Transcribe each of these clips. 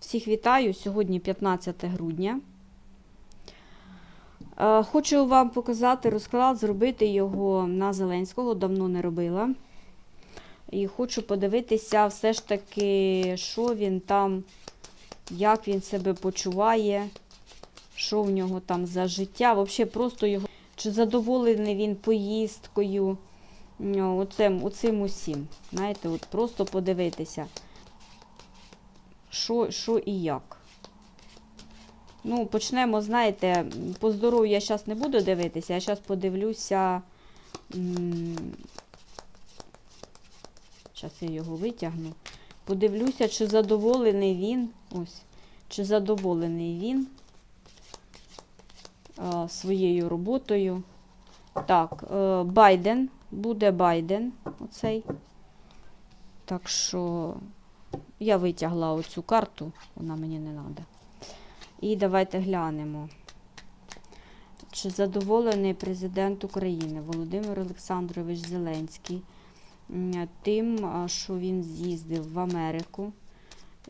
Всіх вітаю! Сьогодні 15 грудня. Е, Хочу вам показати розклад, зробити його на Зеленського, давно не робила. І хочу подивитися все ж таки, що він там, як він себе почуває, що в нього там за життя. Взагалі, просто його, чи задоволений він поїздкою, оцим, оцим усім. Знаєте, от просто подивитися що, що і як. Ну, почнемо, знаєте, по здоров'ю я зараз не буду дивитися, я зараз подивлюся. Зараз я його витягну. Подивлюся, чи задоволений він. Ось, чи задоволений він а, своєю роботою. Так, е, Байден, буде Байден, оцей. Так що. Я витягла оцю карту, вона мені не треба. І давайте глянемо. Чи задоволений президент України Володимир Олександрович Зеленський тим, що він з'їздив в Америку,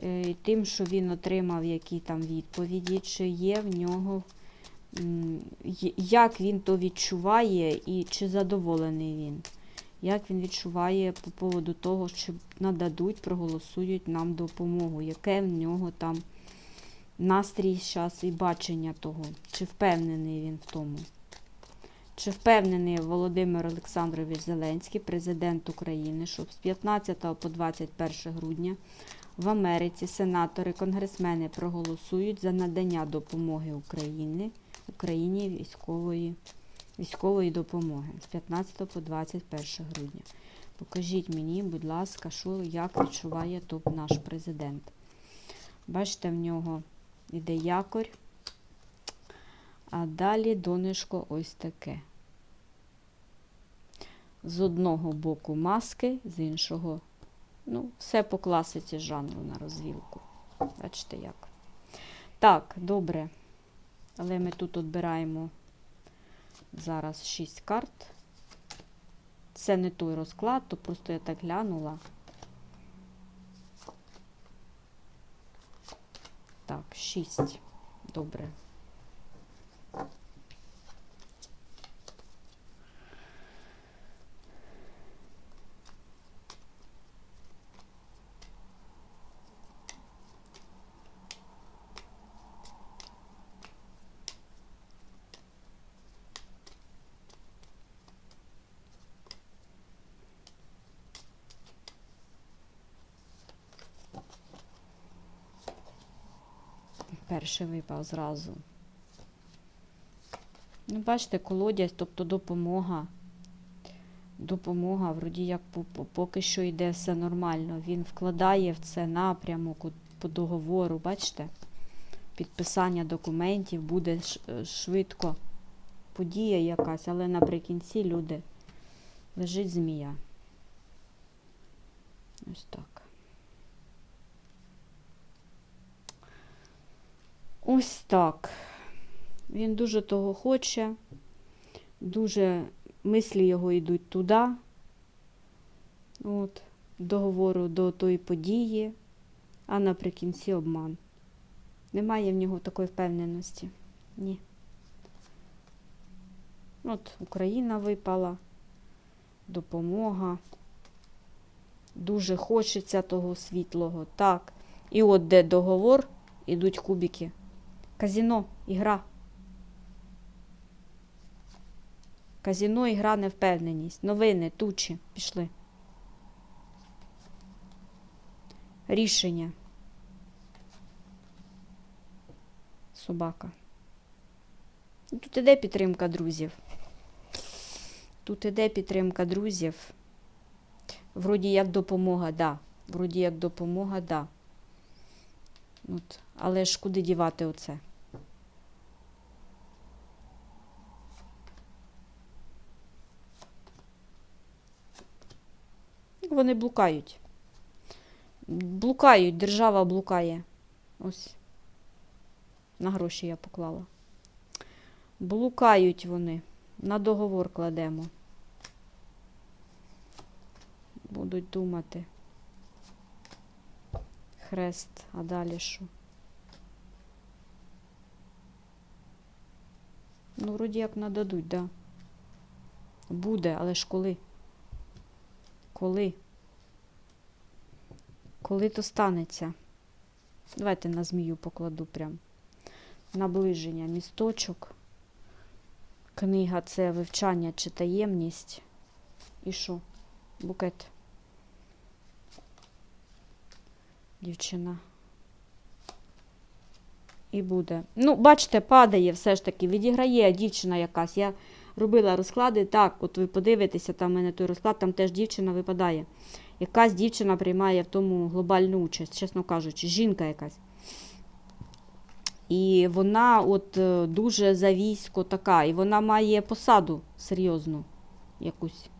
е, тим, що він отримав які там відповіді, чи є в нього, як він то відчуває і чи задоволений він як він відчуває по поводу того, що нададуть, проголосують нам допомогу, яке в нього там настрій зараз і бачення того, чи впевнений він в тому. Чи впевнений Володимир Олександрович Зеленський, президент України, що з 15 по 21 грудня в Америці сенатори, конгресмени проголосують за надання допомоги Україні, Україні військової військової допомоги з 15 по 21 грудня. Покажіть мені, будь ласка, що як відчуває тут наш президент. Бачите, в нього йде якорь, а далі донишко ось таке. З одного боку маски, з іншого, ну, все по класиці жанру на розвілку. Бачите як. Так, добре. Але ми тут відбираємо зараз 6 карт. Це не той розклад, то просто я так глянула. Так, 6. Добре. Перший випав зразу. Ну, бачите, колодязь, тобто допомога. Допомога, вроді як по- по- поки що йде все нормально. Він вкладає в це напрямок по договору, бачите? Підписання документів буде швидко. Подія якась, але наприкінці люди лежить змія. Ось так. Ось так. Він дуже того хоче, дуже мислі його йдуть туди, от, договору до тої події, а наприкінці обман. Немає в нього такої впевненості. Ні. От Україна випала, допомога. Дуже хочеться того світлого. Так. І от де договор, ідуть кубики. Казіно, ігра. Казіно, ігра, невпевненість. Новини, тучі. Пішли. Рішення. Собака. Ну, Тут іде підтримка друзів. Тут іде підтримка друзів. Вроді як допомога, да. Вроді як допомога, да. От. Але ж куди дівати оце? вони блукають. Блукають, держава блукає. Ось. На гроші я поклала. Блукають вони. На договор кладемо. Будуть думати. Хрест, а далі що? Ну, вроді як нададуть, да. Буде, але ж коли? Коли? Коли то станеться? Давайте на змію покладу прям. Наближення, місточок. Книга це вивчання чи таємність. І що? Букет. Дівчина. І буде. Ну, бачите, падає все ж таки, відіграє дівчина якась. Я робила розклади. Так, от ви подивитеся, там в мене той розклад, там теж дівчина випадає. Якась дівчина приймає в тому глобальну участь, чесно кажучи, жінка якась. І вона от е, дуже завійсько така, і вона має посаду серйозну якусь.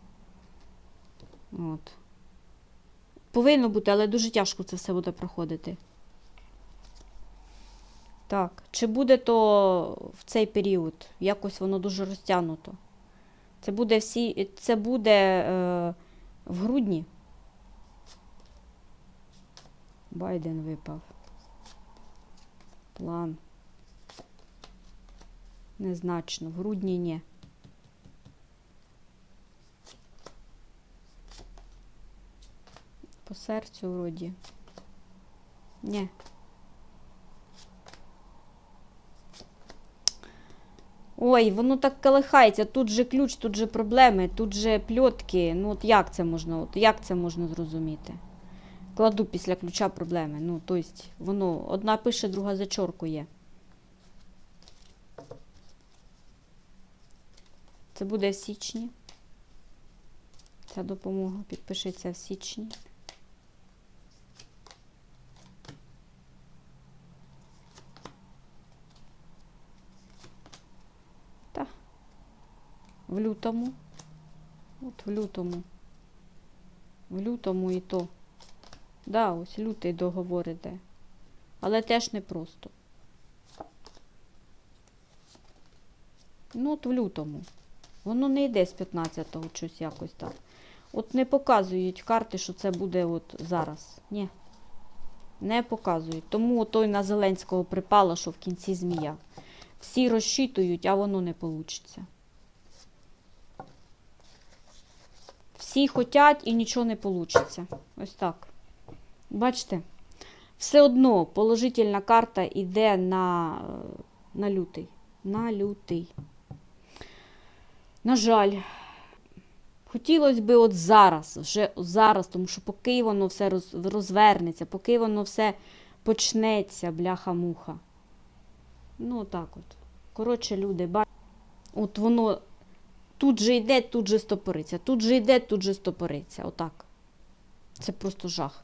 От. Повинно бути, але дуже тяжко це все буде проходити. Так, чи буде то в цей період? Якось воно дуже розтягнуто. Це буде всі, це буде е, в грудні. Байден випав. План. Незначно. В грудні ні. По серцю вроді. Ні. Ой, воно так колихається. Тут же ключ, тут же проблеми, тут же пльотки. Ну от як це можна? От як це можна зрозуміти? Кладу після ключа проблеми. Ну, тобто, воно одна пише, друга зачоркує. Це буде в січні. Ця допомога підпишеться в січні. Та. В лютому. От в лютому. В лютому і то. Да, ось лютий договор іде. Але теж не просто. Ну, от в лютому. Воно не йде з 15-го, щось якось так. От не показують карти, що це буде от зараз. Ні. Не показують. Тому той на Зеленського припало, що в кінці змія. Всі розчитують, а воно не вийде. Всі хочуть і нічого не вийде. Ось так. Бачите? Все одно положительна карта йде на, е, на лютий. На лютий. На жаль, хотілося б от зараз, вже зараз, тому що поки воно все роз- розвернеться, поки воно все почнеться, бляха-муха. Ну, так от. Коротше, люди, бачите, от воно тут же йде, тут же стопориться, тут же йде, тут же стопориться. Отак. Це просто жах.